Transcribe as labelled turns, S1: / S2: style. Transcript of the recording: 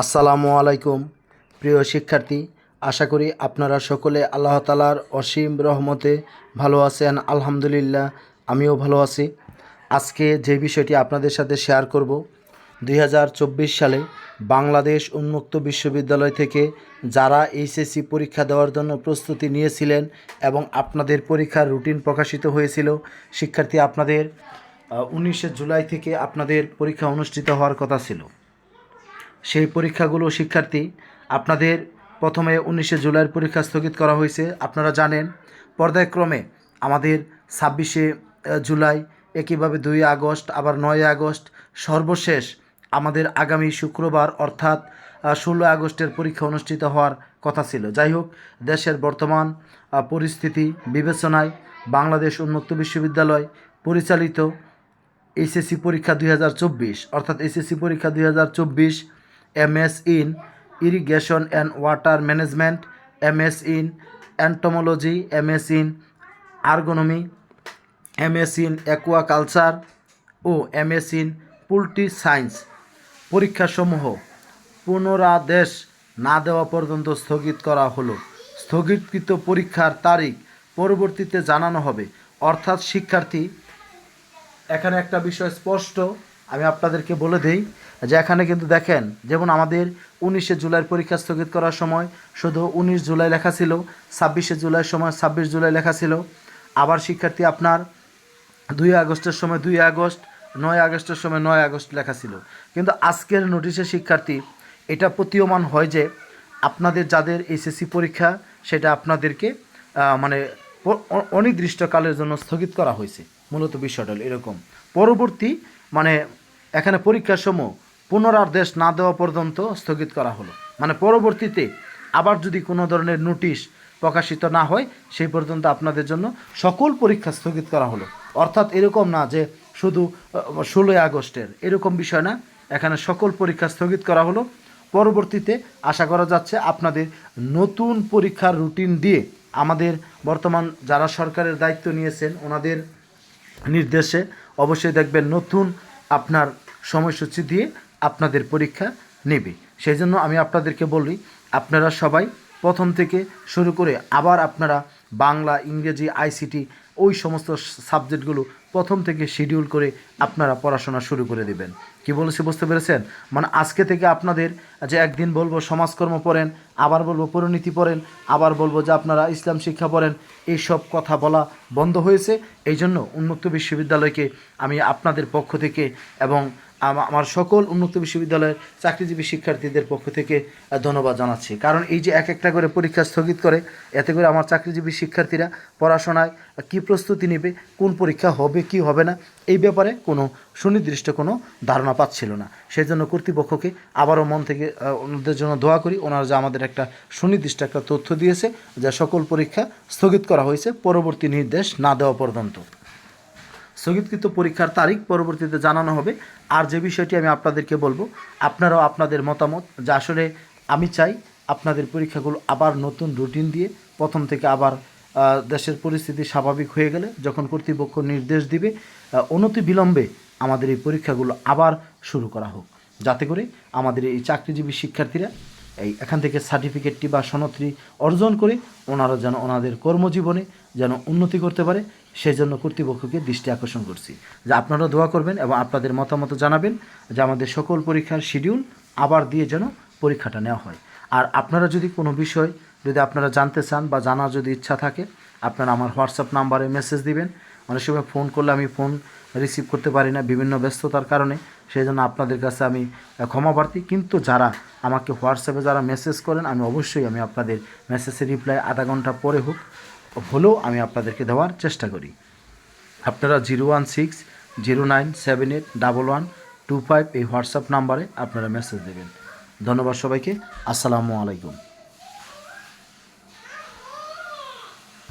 S1: আসসালামু আলাইকুম, প্রিয় শিক্ষার্থী। আশা করি আপনারা সকলে আল্লাহ তালার অসীম রহমতে ভালো আছেন। আলহামদুলিল্লাহ, আমিও ভালো আছি। আজকে যে বিষয়টি আপনাদের সাথে শেয়ার করব, দুই হাজার চব্বিশ সালে বাংলাদেশ উন্মুক্ত বিশ্ববিদ্যালয় থেকে যারা এইচএসসি পরীক্ষা দেওয়ার জন্য প্রস্তুতি নিয়েছিলেন এবং আপনাদের পরীক্ষার রুটিন প্রকাশিত হয়েছিল, শিক্ষার্থী, আপনাদের উনিশে জুলাই থেকে আপনাদের পরীক্ষা অনুষ্ঠিত হওয়ার কথা ছিল। সেই পরীক্ষাগুলো, শিক্ষার্থী, আপনাদের প্রথমে উনিশে জুলাইয়ের পরীক্ষা স্থগিত করা হয়েছে। আপনারা জানেন, পর্যায়ক্রমে আমাদের ছাব্বিশে জুলাই, একইভাবে দুই আগস্ট, আবার নয় আগস্ট, সর্বশেষ আমাদের আগামী শুক্রবার, অর্থাৎ ষোলো আগস্টের পরীক্ষা অনুষ্ঠিত হওয়ার কথা ছিল। যাই হোক, দেশের বর্তমান পরিস্থিতি, বিবেচনায় বাংলাদেশ উন্মুক্ত বিশ্ববিদ্যালয় পরিচালিত এইচএসসি পরীক্ষা দুই হাজার চব্বিশ, অর্থাৎ এইচএসসি পরীক্ষা দুই হাজার চব্বিশ MS in irrigation and water management MS in entomology MS in আর্গোনমি MS in aquaculture ও এমএস ইন পোলট্রি সায়েন্স পরীক্ষাসমূহ পুনরাদেশ না দেওয়া পর্যন্ত স্থগিত করা হলো। স্থগিতকৃত পরীক্ষার তারিখ পরবর্তীতে জানানো হবে। অর্থাৎ শিক্ষার্থী, এখানে একটা বিষয় স্পষ্ট। আমি আপনাদেরকে বলে দেই যে এখানে কিন্তু দেখেন, যেমন আমাদের উনিশে জুলাইয়ের পরীক্ষা স্থগিত করার সময় শুধু উনিশ জুলাই লেখা ছিল, ছাব্বিশে জুলাইয়ের সময় ছাব্বিশ জুলাই লেখা ছিল। আবার শিক্ষার্থী আপনার দুই আগস্টের সময় দুই আগস্ট, নয় আগস্টের সময় নয় আগস্ট লেখা ছিল। কিন্তু আজকের নোটিশে শিক্ষার্থী, এটা প্রতীয়মান হয় যে আপনাদের যাদের এসএসসি পরীক্ষা, সেটা আপনাদেরকে মানে অনির্দিষ্টকালের জন্য স্থগিত করা হয়েছে। মূলত বিষয়টা এরকম। পরবর্তী মানে এখানে পরীক্ষার সময় পুনরাদেশ না দেওয়া পর্যন্ত স্থগিত করা হলো। মানে পরবর্তীতে আবার যদি কোনো ধরনের নোটিশ প্রকাশিত না হয়, সেই পর্যন্ত আপনাদের জন্য সকল পরীক্ষা স্থগিত করা হলো। অর্থাৎ এরকম না যে শুধু ষোলোই আগস্টের, এরকম বিষয় না। এখানে সকল পরীক্ষা স্থগিত করা হলো। পরবর্তীতে আশা করা যাচ্ছে আপনাদের নতুন পরীক্ষার রুটিন দিয়ে আমাদের বর্তমান যারা সরকারের দায়িত্ব নিয়েছেন, ওনাদের নির্দেশে অবশ্যই দেখবেন নতুন আপনার সময়সূচি দিয়ে আপনাদের পরীক্ষা নেবে। সেই জন্য আমি আপনাদেরকে বলি, আপনারা সবাই প্রথম থেকে শুরু করে আবার আপনারা বাংলা, ইংরেজি আইসিটি ওই সমস্ত সাবজেক্টগুলো প্রথম থেকে শিডিউল করে আপনারা পড়াশোনা শুরু করে দিবেন। কি বলেছি বুঝতে পেরেছেন? মানে আজকে থেকে আপনাদের যে একদিন বলব সমাজকর্ম পড়েন, আবার বলব পরিণীতি পড়েন, আবার বলব যে আপনারা ইসলাম শিক্ষা পড়েন, এইসব কথা বলা বন্ধ হয়েছে। এই জন্য উন্মুক্ত বিশ্ববিদ্যালয়কে আমি আপনাদের পক্ষ থেকে এবং আমার সকল উন্নত বিশ্ববিদ্যালয়ের চাকরিজীবী শিক্ষার্থীদের পক্ষ থেকে ধন্যবাদ জানাচ্ছি। কারণ এই যে এক একটা করে পরীক্ষা স্থগিত করে, এতে করে আমার চাকরিজীবী শিক্ষার্থীরা পড়াশোনায় কি প্রস্তুতি নেবে, কোন পরীক্ষা হবে, কি হবে না, এই ব্যাপারে কোনো সুনির্দিষ্ট কোনো ধারণা পাচ্ছিল না। সেই জন্য কর্তৃপক্ষকে আবারও মন থেকে ওনাদের জন্য দোয়া করি, ওনারা যে আমাদের একটা সুনির্দিষ্ট একটা তথ্য দিয়েছে, যা সকল পরীক্ষা স্থগিত করা হয়েছে, পরবর্তী নির্দেশ না দেওয়া পর্যন্ত। স্থগিতকৃত পরীক্ষার তারিখ পরবর্তীতে জানানো হবে। আর যে বিষয়টি আমি আপনাদেরকে বলব, আপনারাও আপনাদের মতামত যা আসলে আমি চাই আপনাদের পরীক্ষাগুলো আবার নতুন রুটিন দিয়ে প্রথম থেকে আবার দেশের পরিস্থিতি স্বাভাবিক হয়ে গেলে যখন কর্তৃপক্ষ নির্দেশ দিবে অনতি বিলম্বে আমাদের এই পরীক্ষাগুলো আবার শুরু করা হোক। যাতে করে আমাদের এই চাকরিজীবী শিক্ষার্থীরা এই এখান থেকে সার্টিফিকেটটি বা সনদটি অর্জন করে ওনারা যেন ওনাদের কর্মজীবনে যেন উন্নতি করতে পারে সেই জন্য কর্তৃপক্ষকে দৃষ্টি আকর্ষণ করছি। যে আপনারা দোয়া করবেন এবং আপনাদের মতামত জানাবেন যে আমাদের সকল পরীক্ষার শিডিউল আবার দিয়ে যেন পরীক্ষাটা নেওয়া হয়। আর আপনারা যদি কোনো বিষয় যদি আপনারা জানতে চান বা জানার যদি ইচ্ছা থাকে, আপনারা আমার হোয়াটসঅ্যাপ নাম্বারে মেসেজ দিবেন। অনেক সময় ফোন করলে আমি ফোন রিসিভ করতে পারি না বিভিন্ন ব্যস্ততার কারণে। সেই জন্য আপনাদের কাছে আমি ক্ষমা প্রার্থী। কিন্তু যারা আমাকে হোয়াটসঅ্যাপে যারা মেসেজ করেন, আমি অবশ্যই আমি আপনাদের মেসেজের রিপ্লাই আধা ঘণ্টা পরে হোক, হলেও আমি আপনাদেরকে দেওয়ার চেষ্টা করি। আপনারা zero one six, zero nine seven eight, double one, two five এই হোয়াটসঅ্যাপ নাম্বারে আপনারা মেসেজ দেবেন। ধন্যবাদ সবাইকে। আসসালামু আলাইকুম।